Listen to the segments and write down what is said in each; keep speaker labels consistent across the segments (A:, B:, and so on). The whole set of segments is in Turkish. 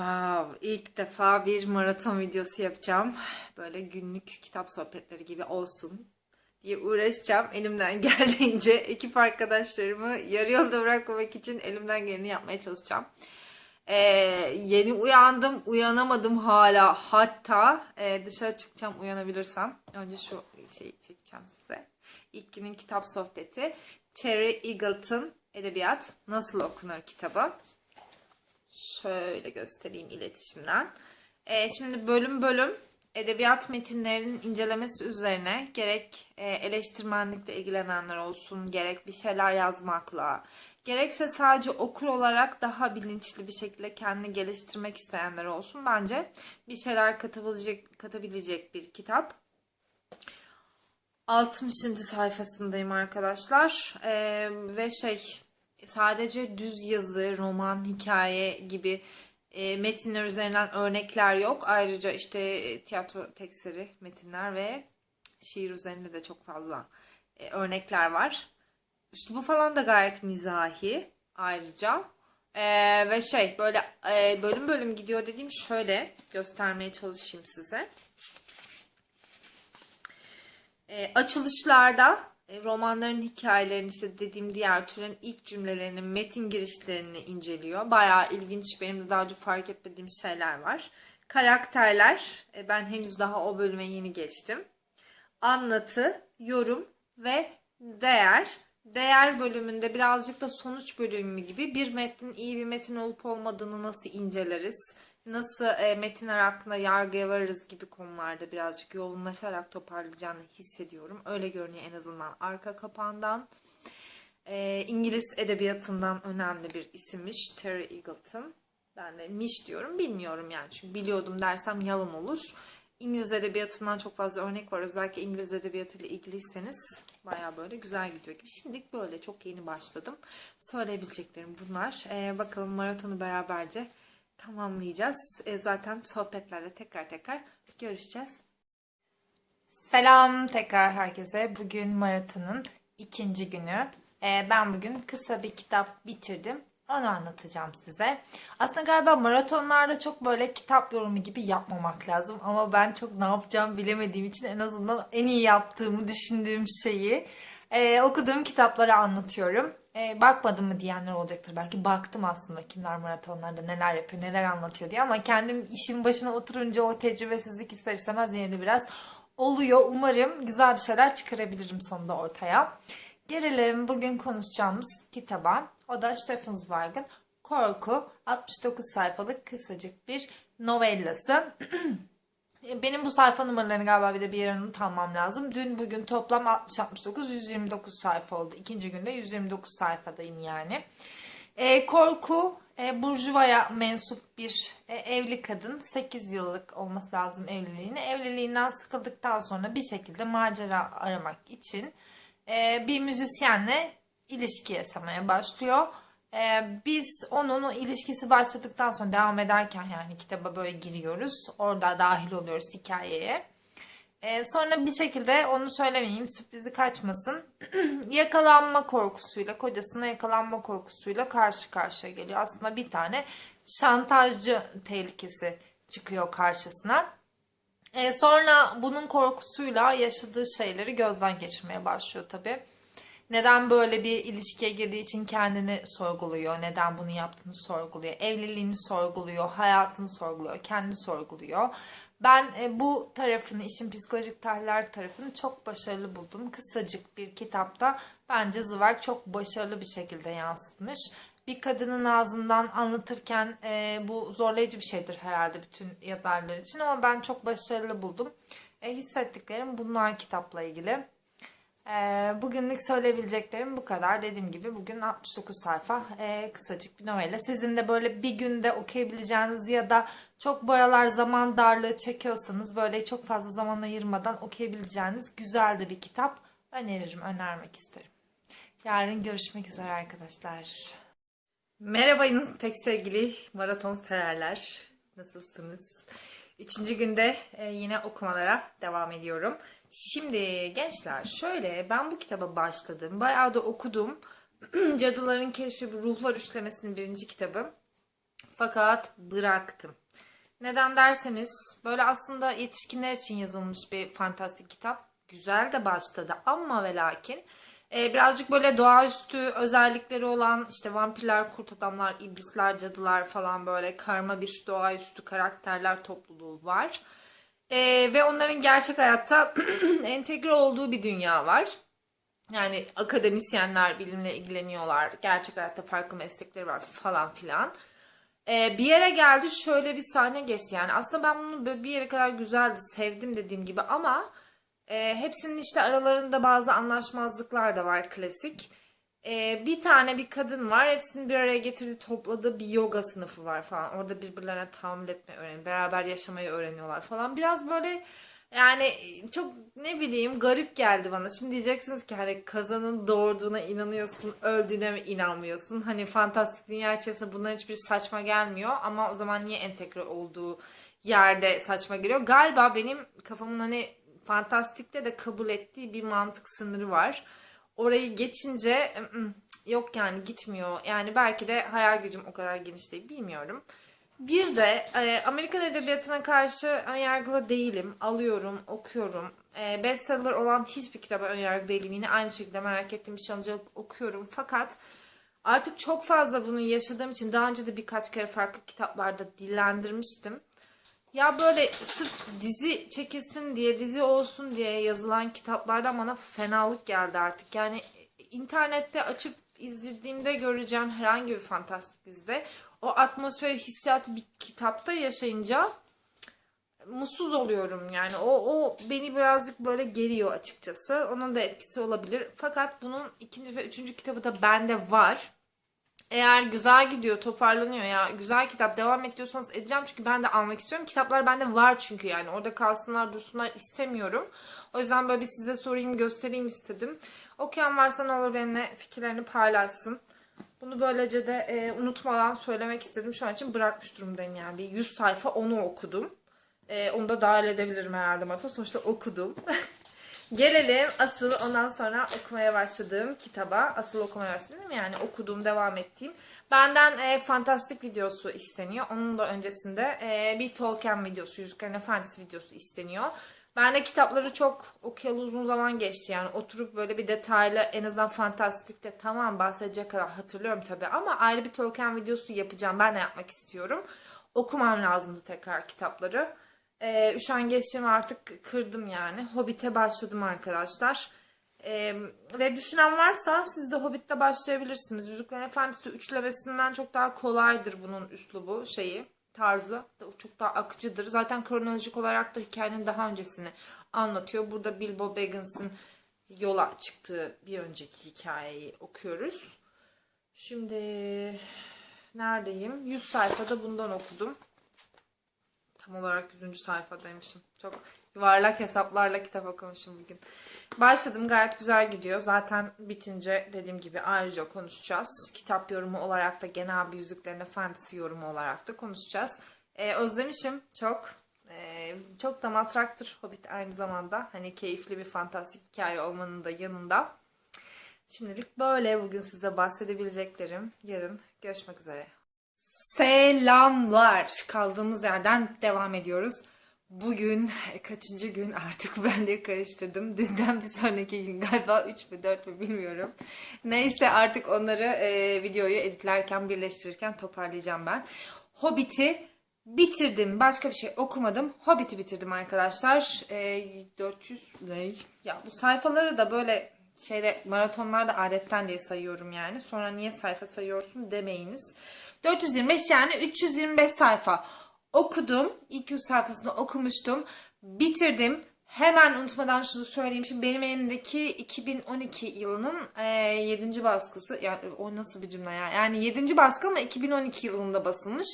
A: Wow, ilk defa bir maraton videosu yapacağım. Böyle günlük kitap sohbetleri gibi olsun diye uğraşacağım. Elimden geldiğince ekip arkadaşlarımı yarı yolda bırakmamak için elimden geleni yapmaya çalışacağım. Ee, yeni uyandım, uyanamadım hala. Hatta e, dışarı çıkacağım uyanabilirsem. Önce şu şeyi çekeceğim size. İlk günün kitap sohbeti. Terry Eagleton Edebiyat Nasıl Okunur kitabı. Şöyle göstereyim iletişimden. Ee, şimdi bölüm bölüm edebiyat metinlerinin incelemesi üzerine gerek e, eleştirmenlikle ilgilenenler olsun, gerek bir şeyler yazmakla, gerekse sadece okur olarak daha bilinçli bir şekilde kendini geliştirmek isteyenler olsun. Bence bir şeyler katabilecek, katabilecek bir kitap. 60. sayfasındayım arkadaşlar. Ee, ve şey sadece düz yazı, roman, hikaye gibi e, metinler üzerinden örnekler yok. Ayrıca işte e, tiyatro tekstleri, metinler ve şiir üzerinde de çok fazla e, örnekler var. Üslubu falan da gayet mizahi ayrıca. Ee, ve şey böyle e, bölüm bölüm gidiyor dediğim şöyle göstermeye çalışayım size. E, açılışlarda e, romanların hikayelerini işte dediğim diğer türün ilk cümlelerinin metin girişlerini inceliyor. Bayağı ilginç benim de daha önce fark etmediğim şeyler var. Karakterler e, ben henüz daha o bölüme yeni geçtim. Anlatı, yorum ve değer. Değer bölümünde birazcık da sonuç bölümü gibi bir metnin iyi bir metin olup olmadığını nasıl inceleriz? Nasıl e, metinler hakkında yargıya varırız gibi konularda birazcık yoğunlaşarak toparlayacağını hissediyorum. Öyle görünüyor en azından arka kapağından. E, İngiliz edebiyatından önemli bir isimmiş Terry Eagleton. Ben de miş diyorum bilmiyorum yani çünkü biliyordum dersem yalan olur. İngiliz edebiyatından çok fazla örnek var. Özellikle İngiliz edebiyatıyla ilgiliyseniz baya böyle güzel gidiyor gibi. Şimdilik böyle çok yeni başladım. Söyleyebileceklerim bunlar. Ee, bakalım maratonu beraberce tamamlayacağız. E, zaten sohbetlerle tekrar tekrar görüşeceğiz. Selam tekrar herkese. Bugün maratonun ikinci günü. E, ben bugün kısa bir kitap bitirdim. Onu anlatacağım size. Aslında galiba maratonlarda çok böyle kitap yorumu gibi yapmamak lazım. Ama ben çok ne yapacağım bilemediğim için en azından en iyi yaptığımı düşündüğüm şeyi e, okuduğum kitapları anlatıyorum. E, bakmadım mı diyenler olacaktır. Belki baktım aslında kimler maratonlarda neler yapıyor, neler anlatıyor diye. Ama kendim işin başına oturunca o tecrübesizlik ister istemez yine de biraz oluyor. Umarım güzel bir şeyler çıkarabilirim sonunda ortaya. Gelelim bugün konuşacağımız kitaba. O da Stephen Zweig'in Korku 69 sayfalık kısacık bir novellası. Benim bu sayfa numaralarını galiba bir de bir yere not almam lazım. Dün bugün toplam 60-69 129 sayfa oldu. İkinci günde 129 sayfadayım yani. E, korku e, Burjuva'ya mensup bir e, evli kadın 8 yıllık olması lazım evliliğini. Evliliğinden sıkıldıktan sonra bir şekilde macera aramak için e, bir müzisyenle ilişki yaşamaya başlıyor. Ee, biz onun ilişkisi başladıktan sonra devam ederken yani kitaba böyle giriyoruz. Orada dahil oluyoruz hikayeye. Ee, sonra bir şekilde onu söylemeyeyim sürprizi kaçmasın. yakalanma korkusuyla kocasına yakalanma korkusuyla karşı karşıya geliyor. Aslında bir tane şantajcı tehlikesi çıkıyor karşısına. Ee, sonra bunun korkusuyla yaşadığı şeyleri gözden geçirmeye başlıyor tabii. Neden böyle bir ilişkiye girdiği için kendini sorguluyor. Neden bunu yaptığını sorguluyor. Evliliğini sorguluyor. Hayatını sorguluyor. Kendini sorguluyor. Ben e, bu tarafını, işin psikolojik tahliller tarafını çok başarılı buldum. Kısacık bir kitapta bence Zweig çok başarılı bir şekilde yansıtmış. Bir kadının ağzından anlatırken e, bu zorlayıcı bir şeydir herhalde bütün yazarlar için ama ben çok başarılı buldum. E, hissettiklerim bunlar kitapla ilgili. Ee, bugünlük söyleyebileceklerim bu kadar. Dediğim gibi bugün 69 sayfa e, kısacık bir novella. Sizin de böyle bir günde okuyabileceğiniz ya da çok bu aralar zaman darlığı çekiyorsanız böyle çok fazla zaman ayırmadan okuyabileceğiniz güzel de bir kitap öneririm, önermek isterim. Yarın görüşmek üzere arkadaşlar. Merhaba pek sevgili maraton severler. Nasılsınız? Üçüncü günde e, yine okumalara devam ediyorum. Şimdi gençler şöyle ben bu kitaba başladım. Bayağı da okudum. Cadıların Keşfi Ruhlar Üçlemesi'nin birinci kitabı. Fakat bıraktım. Neden derseniz böyle aslında yetişkinler için yazılmış bir fantastik kitap. Güzel de başladı ama ve lakin e, birazcık böyle doğaüstü özellikleri olan işte vampirler, kurt adamlar, iblisler, cadılar falan böyle karma bir doğaüstü karakterler topluluğu var. E, ve onların gerçek hayatta entegre olduğu bir dünya var. Yani akademisyenler bilimle ilgileniyorlar. Gerçek hayatta farklı meslekleri var falan filan. Ee, bir yere geldi şöyle bir sahne geçti. Yani aslında ben bunu bir yere kadar güzeldi, sevdim dediğim gibi ama e, hepsinin işte aralarında bazı anlaşmazlıklar da var klasik. E, bir tane bir kadın var. Hepsini bir araya getirdi, topladığı bir yoga sınıfı var falan. Orada birbirlerine tahammül etmeyi öğreniyor. Beraber yaşamayı öğreniyorlar falan. Biraz böyle yani çok ne bileyim garip geldi bana. Şimdi diyeceksiniz ki hani kazanın doğurduğuna inanıyorsun, öldüğüne mi inanmıyorsun? Hani fantastik dünya içerisinde bunların hiçbir saçma gelmiyor ama o zaman niye entegre olduğu yerde saçma geliyor? Galiba benim kafamın hani fantastikte de kabul ettiği bir mantık sınırı var. Orayı geçince yok yani gitmiyor. Yani belki de hayal gücüm o kadar geniş değil bilmiyorum. Bir de e, Amerikan edebiyatına karşı önyargılı değilim. Alıyorum, okuyorum. E, bestseller olan hiçbir kitaba önyargılı değilim. Yine aynı şekilde merak ettiğim bir şey alıp okuyorum. Fakat artık çok fazla bunu yaşadığım için daha önce de birkaç kere farklı kitaplarda dillendirmiştim. Ya böyle sırf dizi çekilsin diye, dizi olsun diye yazılan kitaplardan bana fenalık geldi artık. Yani internette açıp izlediğimde göreceğim herhangi bir fantastik dizide o atmosferi, hissiyatı bir kitapta yaşayınca mutsuz oluyorum yani. O, o beni birazcık böyle geriyor açıkçası. Onun da etkisi olabilir. Fakat bunun ikinci ve üçüncü kitabı da bende var. Eğer güzel gidiyor, toparlanıyor ya güzel kitap devam et diyorsanız edeceğim çünkü ben de almak istiyorum. Kitaplar bende var çünkü yani orada kalsınlar dursunlar istemiyorum. O yüzden böyle bir size sorayım göstereyim istedim. Okuyan varsa ne olur benimle fikirlerini paylaşsın. Bunu böylece de e, unutmadan söylemek istedim. Şu an için bırakmış durumdayım yani. Bir 100 sayfa onu okudum. E, onu da dahil edebilirim herhalde Mata. Sonuçta okudum. Gelelim asıl ondan sonra okumaya başladığım kitaba. Asıl okumaya başladım yani okuduğum, devam ettiğim. Benden e, fantastik videosu isteniyor. Onun da öncesinde e, bir Tolkien videosu, Yüzüklerin Efendisi videosu isteniyor. Ben de kitapları çok okuyalı uzun zaman geçti yani oturup böyle bir detaylı en azından fantastikte tamam bahsedecek kadar hatırlıyorum tabi ama ayrı bir Tolkien videosu yapacağım ben de yapmak istiyorum. Okumam lazımdı tekrar kitapları. Ee, üşengeçliğimi artık kırdım yani. Hobbit'e başladım arkadaşlar. Ee, ve düşünen varsa siz de Hobbit'te başlayabilirsiniz. Yüzüklerin Efendisi üçlemesinden çok daha kolaydır bunun üslubu şeyi tarzı çok daha akıcıdır. Zaten kronolojik olarak da hikayenin daha öncesini anlatıyor. Burada Bilbo Baggins'in yola çıktığı bir önceki hikayeyi okuyoruz. Şimdi neredeyim? 100 sayfada bundan okudum. Tam olarak 100. sayfadaymışım. Çok yuvarlak hesaplarla kitap okumuşum bugün. Başladım gayet güzel gidiyor. Zaten bitince dediğim gibi ayrıca konuşacağız. Kitap yorumu olarak da genel bir yüzüklerine fantasy yorumu olarak da konuşacağız. Ee, özlemişim çok. Ee, çok da matraktır Hobbit aynı zamanda. Hani keyifli bir fantastik hikaye olmanın da yanında. Şimdilik böyle bugün size bahsedebileceklerim. Yarın görüşmek üzere. Selamlar. Kaldığımız yerden devam ediyoruz. Bugün kaçıncı gün artık ben de karıştırdım. Dünden bir sonraki gün galiba 3 mü 4 mü bilmiyorum. Neyse artık onları e, videoyu editlerken birleştirirken toparlayacağım ben. Hobbit'i bitirdim. Başka bir şey okumadım. Hobbit'i bitirdim arkadaşlar. E, 400 ne? Ya bu sayfaları da böyle şeyde maratonlarda adetten diye sayıyorum yani. Sonra niye sayfa sayıyorsun demeyiniz. 425 yani 325 sayfa okudum. İlk 100 sayfasını okumuştum. Bitirdim. Hemen unutmadan şunu söyleyeyim. Şimdi benim elimdeki 2012 yılının e, 7. baskısı. Yani o nasıl bir cümle ya? Yani 7. baskı ama 2012 yılında basılmış.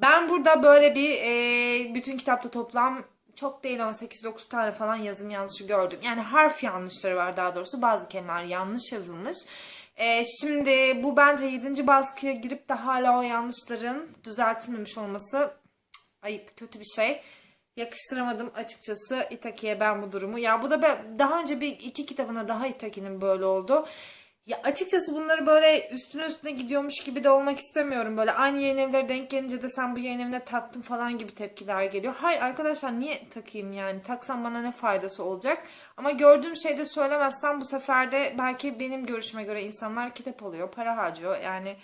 A: Ben burada böyle bir e, bütün kitapta toplam çok değil ama 8-9 tane falan yazım yanlışı gördüm. Yani harf yanlışları var daha doğrusu. Bazı kelimeler yanlış yazılmış. Ee, şimdi bu bence 7. baskıya girip de hala o yanlışların düzeltilmemiş olması ayıp, kötü bir şey. Yakıştıramadım açıkçası Itaki'ye ben bu durumu. Ya bu da ben, daha önce bir iki kitabına daha Itaki'nin böyle oldu. Ya açıkçası bunları böyle üstüne üstüne gidiyormuş gibi de olmak istemiyorum. Böyle aynı yayın evleri denk gelince de sen bu yayın evine taktın falan gibi tepkiler geliyor. Hayır arkadaşlar niye takayım yani? Taksam bana ne faydası olacak? Ama gördüğüm şeyde söylemezsem bu sefer de belki benim görüşüme göre insanlar kitap alıyor, para harcıyor. Yani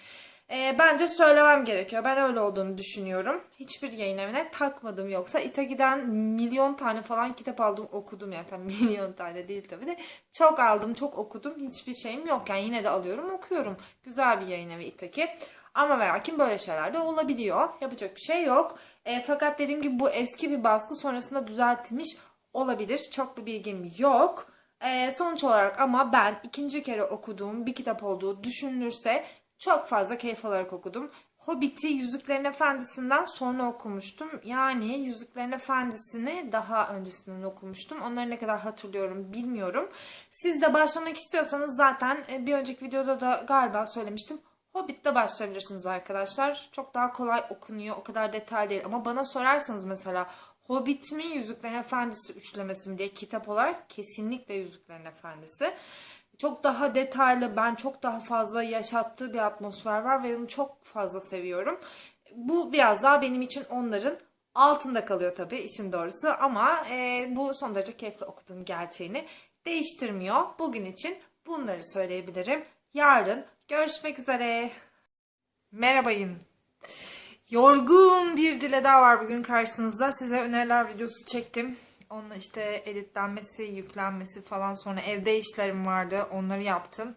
A: e, bence söylemem gerekiyor. Ben öyle olduğunu düşünüyorum. Hiçbir yayın evine takmadım yoksa İtagi'den milyon tane falan kitap aldım okudum yani tabii milyon tane değil tabii de çok aldım çok okudum hiçbir şeyim yok yani yine de alıyorum okuyorum. Güzel bir yayın evi İtagi. Ama ve lakin böyle şeyler de olabiliyor. Yapacak bir şey yok. E, fakat dediğim gibi bu eski bir baskı sonrasında düzeltilmiş olabilir. Çok bir bilgim yok. E, sonuç olarak ama ben ikinci kere okuduğum bir kitap olduğu düşünülürse çok fazla keyif alarak okudum. Hobbit'i Yüzüklerin Efendisi'nden sonra okumuştum. Yani Yüzüklerin Efendisi'ni daha öncesinden okumuştum. Onları ne kadar hatırlıyorum bilmiyorum. Siz de başlamak istiyorsanız zaten e, bir önceki videoda da galiba söylemiştim. Hobbit'te başlayabilirsiniz arkadaşlar. Çok daha kolay okunuyor. O kadar detaylı değil. Ama bana sorarsanız mesela Hobbit mi Yüzüklerin Efendisi üçlemesi mi diye kitap olarak kesinlikle Yüzüklerin Efendisi çok daha detaylı, ben çok daha fazla yaşattığı bir atmosfer var ve onu çok fazla seviyorum. Bu biraz daha benim için onların altında kalıyor tabii işin doğrusu ama e, bu son derece keyifli okuduğum gerçeğini değiştirmiyor. Bugün için bunları söyleyebilirim. Yarın görüşmek üzere. Merhabayın. Yorgun bir dile daha var bugün karşınızda. Size öneriler videosu çektim. Onunla işte editlenmesi, yüklenmesi falan sonra evde işlerim vardı. Onları yaptım.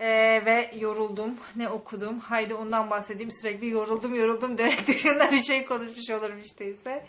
A: Ee, ve yoruldum. Ne okudum? Haydi ondan bahsedeyim. Sürekli yoruldum yoruldum demek bir şey konuşmuş olurum işte ise.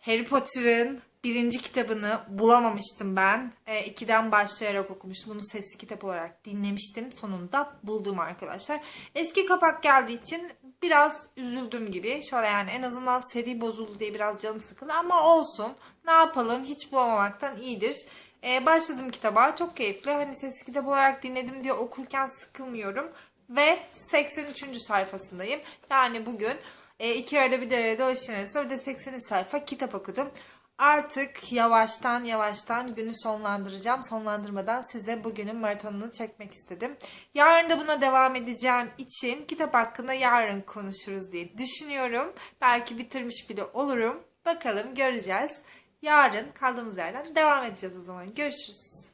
A: Harry Potter'ın birinci kitabını bulamamıştım ben. E, ikiden başlayarak okumuştum. Bunu sesli kitap olarak dinlemiştim. Sonunda buldum arkadaşlar. Eski kapak geldiği için biraz üzüldüm gibi. Şöyle yani en azından seri bozuldu diye biraz canım sıkıldı ama olsun. Ne yapalım hiç bulamamaktan iyidir. E, başladım kitaba. Çok keyifli. Hani sesli kitap olarak dinledim diye okurken sıkılmıyorum. Ve 83. sayfasındayım. Yani bugün e, iki arada bir derede hoşlanırsa bir de 80. sayfa kitap okudum. Artık yavaştan yavaştan günü sonlandıracağım. Sonlandırmadan size bugünün maratonunu çekmek istedim. Yarın da buna devam edeceğim için kitap hakkında yarın konuşuruz diye düşünüyorum. Belki bitirmiş bile olurum. Bakalım göreceğiz. Yarın kaldığımız yerden devam edeceğiz o zaman. Görüşürüz.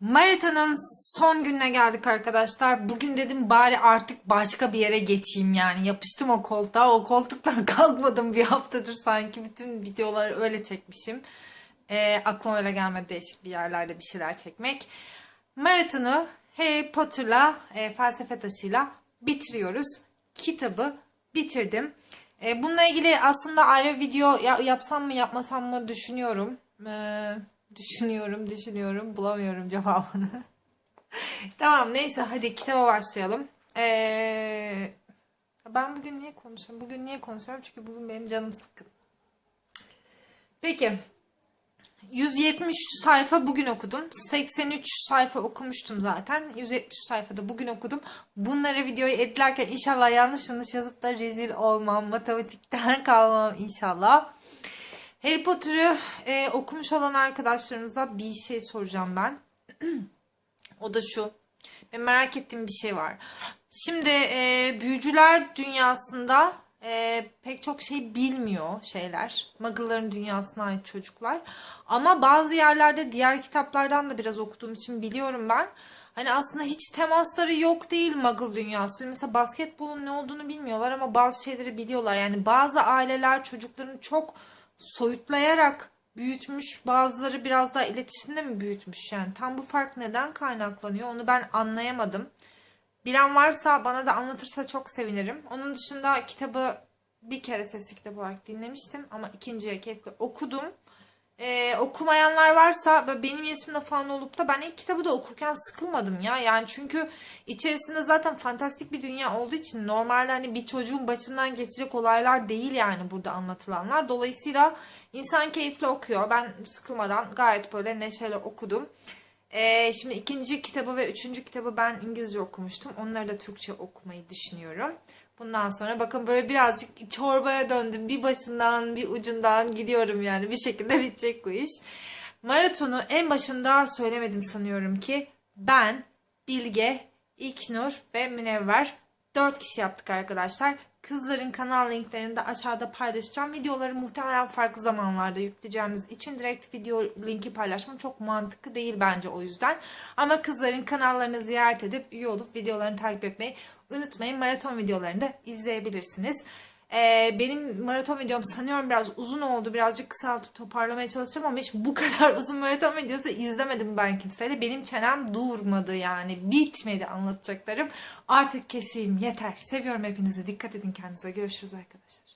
A: Maratonun son gününe geldik arkadaşlar. Bugün dedim bari artık başka bir yere geçeyim yani. Yapıştım o koltuğa. O koltuktan kalkmadım bir haftadır sanki. Bütün videoları öyle çekmişim. Ee, aklıma öyle gelmedi değişik bir yerlerde bir şeyler çekmek. Maratonu Harry Potter'la e, felsefe taşıyla bitiriyoruz. Kitabı bitirdim. E, bununla ilgili aslında ayrı video ya- yapsam mı yapmasam mı düşünüyorum. Ee, düşünüyorum, düşünüyorum. Bulamıyorum cevabını. tamam neyse hadi kitaba başlayalım. Ee, ben bugün niye konuşuyorum? Bugün niye konuşuyorum? Çünkü bugün benim canım sıkkın. Peki. 173 sayfa bugün okudum. 83 sayfa okumuştum zaten. 173 sayfada bugün okudum. Bunları videoyu editlerken inşallah yanlış yanlış yazıp da rezil olmam. Matematikten kalmam inşallah. Harry Potter'ı e, okumuş olan arkadaşlarımıza bir şey soracağım ben. o da şu. Ve merak ettiğim bir şey var. Şimdi e, büyücüler dünyasında e, pek çok şey bilmiyor şeyler. Muggle'ların dünyasına ait çocuklar. Ama bazı yerlerde diğer kitaplardan da biraz okuduğum için biliyorum ben. Hani aslında hiç temasları yok değil Muggle dünyası. Mesela basketbolun ne olduğunu bilmiyorlar ama bazı şeyleri biliyorlar. Yani bazı aileler çocuklarını çok soyutlayarak büyütmüş. Bazıları biraz daha iletişimde mi büyütmüş yani. Tam bu fark neden kaynaklanıyor onu ben anlayamadım. Bilen varsa bana da anlatırsa çok sevinirim. Onun dışında kitabı bir kere sesli kitap olarak dinlemiştim ama ikinciye keyifle okudum. Ee, okumayanlar varsa benim yaşımda falan olup da ben ilk kitabı da okurken sıkılmadım ya. Yani çünkü içerisinde zaten fantastik bir dünya olduğu için normalde hani bir çocuğun başından geçecek olaylar değil yani burada anlatılanlar. Dolayısıyla insan keyifle okuyor. Ben sıkılmadan gayet böyle neşeyle okudum. Ee, şimdi ikinci kitabı ve üçüncü kitabı ben İngilizce okumuştum. Onları da Türkçe okumayı düşünüyorum. Bundan sonra bakın böyle birazcık çorbaya döndüm. Bir başından bir ucundan gidiyorum yani. Bir şekilde bitecek bu iş. Maratonu en başında söylemedim sanıyorum ki ben, Bilge, İknur ve Münevver 4 kişi yaptık arkadaşlar. Kızların kanal linklerini de aşağıda paylaşacağım. Videoları muhtemelen farklı zamanlarda yükleyeceğimiz için direkt video linki paylaşmam çok mantıklı değil bence o yüzden. Ama kızların kanallarını ziyaret edip üye olup videolarını takip etmeyi unutmayın. Maraton videolarını da izleyebilirsiniz. Ee, benim maraton videom sanıyorum biraz uzun oldu. Birazcık kısaltıp toparlamaya çalışacağım ama hiç bu kadar uzun maraton videosu izlemedim ben kimseyle. Benim çenem durmadı yani. Bitmedi anlatacaklarım. Artık keseyim yeter. Seviyorum hepinizi. Dikkat edin kendinize. Görüşürüz arkadaşlar.